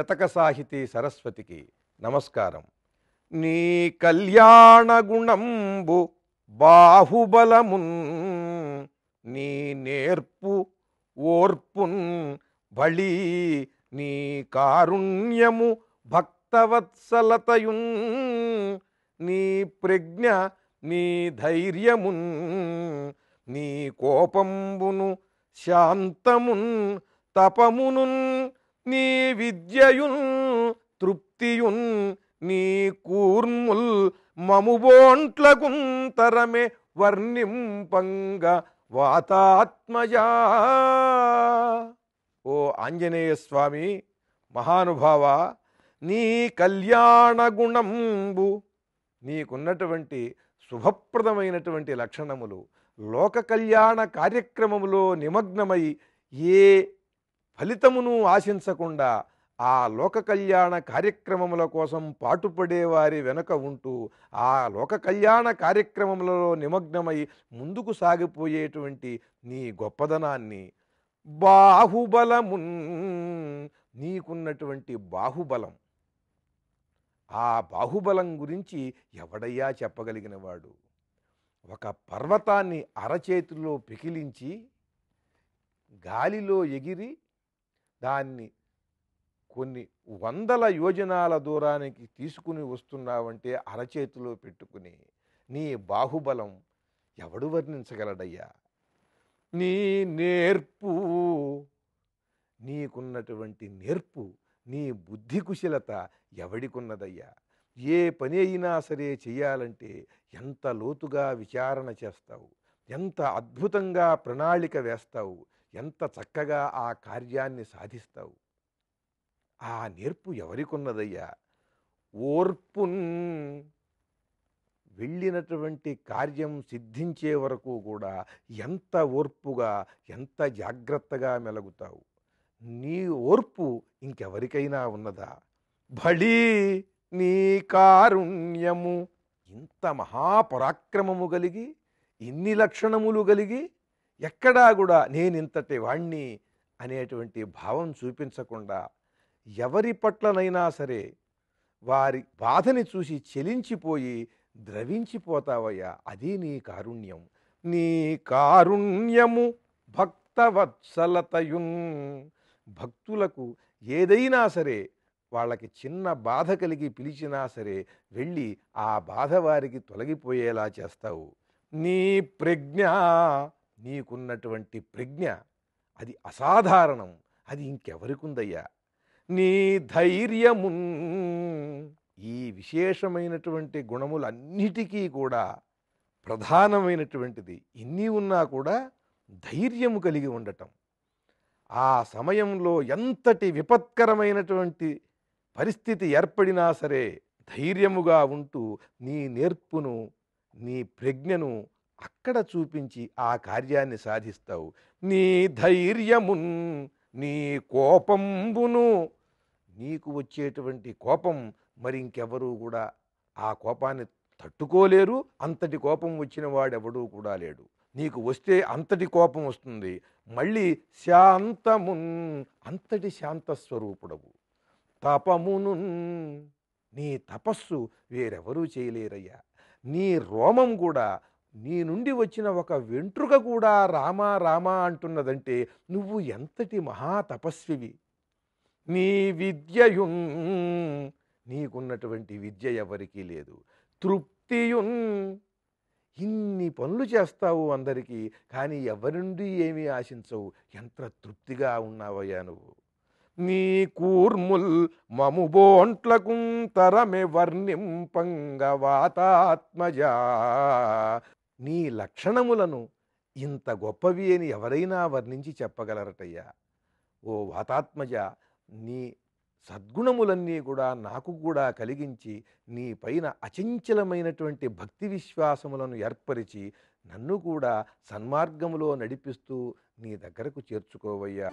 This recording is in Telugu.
శతక సాహితీ సరస్వతికి నమస్కారం. నీ కళ్యాణ గుణంబు బాహుబలమున్ నీ నేర్పు ఓర్పున్ బళి నీ కారుణ్యము భక్తవత్సలతయున్ నీ ప్రజ్ఞ నీ ధైర్యమున్ నీ కోపంబును శాంతమున్ తపమునున్ నీ విద్యయున్ తృప్తియున్ నీ కూర్ముల్ మముబోంట్లగుంతరమే వర్ణింపంగ వాతాత్మయా. ఓ ఆంజనేయ స్వామి మహానుభావ నీ కళ్యాణ గుణంబు నీకున్నటువంటి శుభప్రదమైనటువంటి లక్షణములు లోక కళ్యాణ కార్యక్రమములో నిమగ్నమై ఏ ఫలితమును ఆశించకుండా ఆ లోక కళ్యాణ కార్యక్రమముల కోసం పాటుపడేవారి వెనుక ఉంటూ ఆ లోక కళ్యాణ కార్యక్రమములలో నిమగ్నమై ముందుకు సాగిపోయేటువంటి నీ గొప్పదనాన్ని బాహుబలమున్ నీకున్నటువంటి బాహుబలం. ఆ బాహుబలం గురించి ఎవడయ్యా చెప్పగలిగినవాడు? ఒక పర్వతాన్ని అరచేతిలో పికిలించి గాలిలో ఎగిరి దాన్ని కొన్ని వందల యోజనాల దూరానికి తీసుకుని వస్తున్నావంటే అరచేతిలో పెట్టుకుని నీ బాహుబలం ఎవడు వర్ణించగలడయ్యా? నీ నేర్పు నీకున్నటువంటి నేర్పు నీ బుద్ధి కుశలత ఎవడికున్నదయ్యా? ఏ పని అయినా సరే చేయాలంటే ఎంత లోతుగా విచారణ చేస్తావు? ఎంత అద్భుతంగా ప్రణాళిక వేస్తావు? ఎంత చక్కగా ఆ కార్యాన్ని సాధిస్తావు. ఆ నేర్పు ఎవరికున్నదయ్యా? ఓర్పున్ వెళ్ళినటువంటి కార్యం సిద్ధించే వరకు కూడా ఎంత ఓర్పుగా ఎంత జాగ్రత్తగా మెలుగుతావు? నీ ఓర్పు ఇంకెవరికైనా ఉన్నదా? భళీ నీ కారుణ్యము. ఇంత మహాపరాక్రమము కలిగి ఇన్ని లక్షణములు కలిగి ఎక్కడా కూడా నేను ఇంతటి వాణ్ణి అనేటువంటి భావం చూపించకుండా ఎవరి పట్లనైనా సరే వారి బాధని చూసి చెలించిపోయి ద్రవించిపోతావయ్యా. అది నీ కారుణ్యం. నీ కారుణ్యము భక్తవత్సలతయున్. భక్తులకు ఏదైనా సరే వాళ్ళకి చిన్న బాధ కలిగి పిలిచినా సరే వెళ్ళి ఆ బాధ వారికి తొలగిపోయేలా చేస్తావు. నీ ప్రజ్ఞ నీకున్నటువంటి ప్రజ్ఞ అది అసాధారణం. అది ఇంకెవరికుందయ్యా? నీ ధైర్యమున్ ఈ విశేషమైనటువంటి గుణములన్నిటికీ కూడా ప్రధానమైనటువంటిది. ఇన్ని ఉన్నా కూడా ధైర్యము కలిగి ఉండటం. ఆ సమయంలో ఎంతటి విపత్కరమైనటువంటి పరిస్థితి ఏర్పడినా సరే ధైర్యముగా ఉంటూ నీ నేర్పును నీ ప్రజ్ఞను అక్కడ చూపించి ఆ కార్యాన్ని సాధిస్తావు. నీ ధైర్యమున్ నీ కోపంబును. నీకు వచ్చేటువంటి కోపం మరి ఇంకెవరూ కూడా ఆ కోపాన్ని తట్టుకోలేరు. అంతటి కోపం వచ్చిన వాడెవడూ కూడా లేడు. నీకు వస్తే అంతటి కోపం వస్తుంది. మళ్ళీ శాంతమున్ అంతటి శాంత స్వరూపుడవు. తపమును నీ తపస్సు వేరెవరూ చేయలేరయ్యా. నీ రోమం కూడా నీ నుండి వచ్చిన ఒక వెంట్రుక కూడా రామా రామా అంటున్నదంటే నువ్వు ఎంతటి మహాతపస్వివి నీ విద్యయున్ నీకున్నటువంటి విద్య ఎవరికీ లేదు. తృప్తియున్ ఇన్ని పనులు చేస్తావు అందరికీ కానీ ఎవరి నుండి ఏమీ ఆశించవు. ఎంత తృప్తిగా ఉన్నావయ్యా నువ్వు. నీ కూర్ముల్ మము బోంట్లకుం తరమె వర్ణింపంగ వాతాత్మజా. నీ లక్షణములను ఇంత గొప్పవి అని ఎవరైనా వర్ణించి చెప్పగలరటయ్యా. ఓ వాతాత్మజ నీ సద్గుణములన్నీ కూడా నాకు కూడా కలిగించి నీ పైన అచంచలమైనటువంటి భక్తి విశ్వాసములను ఏర్పరిచి నన్ను కూడా సన్మార్గములో నడిపిస్తూ నీ దగ్గరకు చేర్చుకోవయ్యా.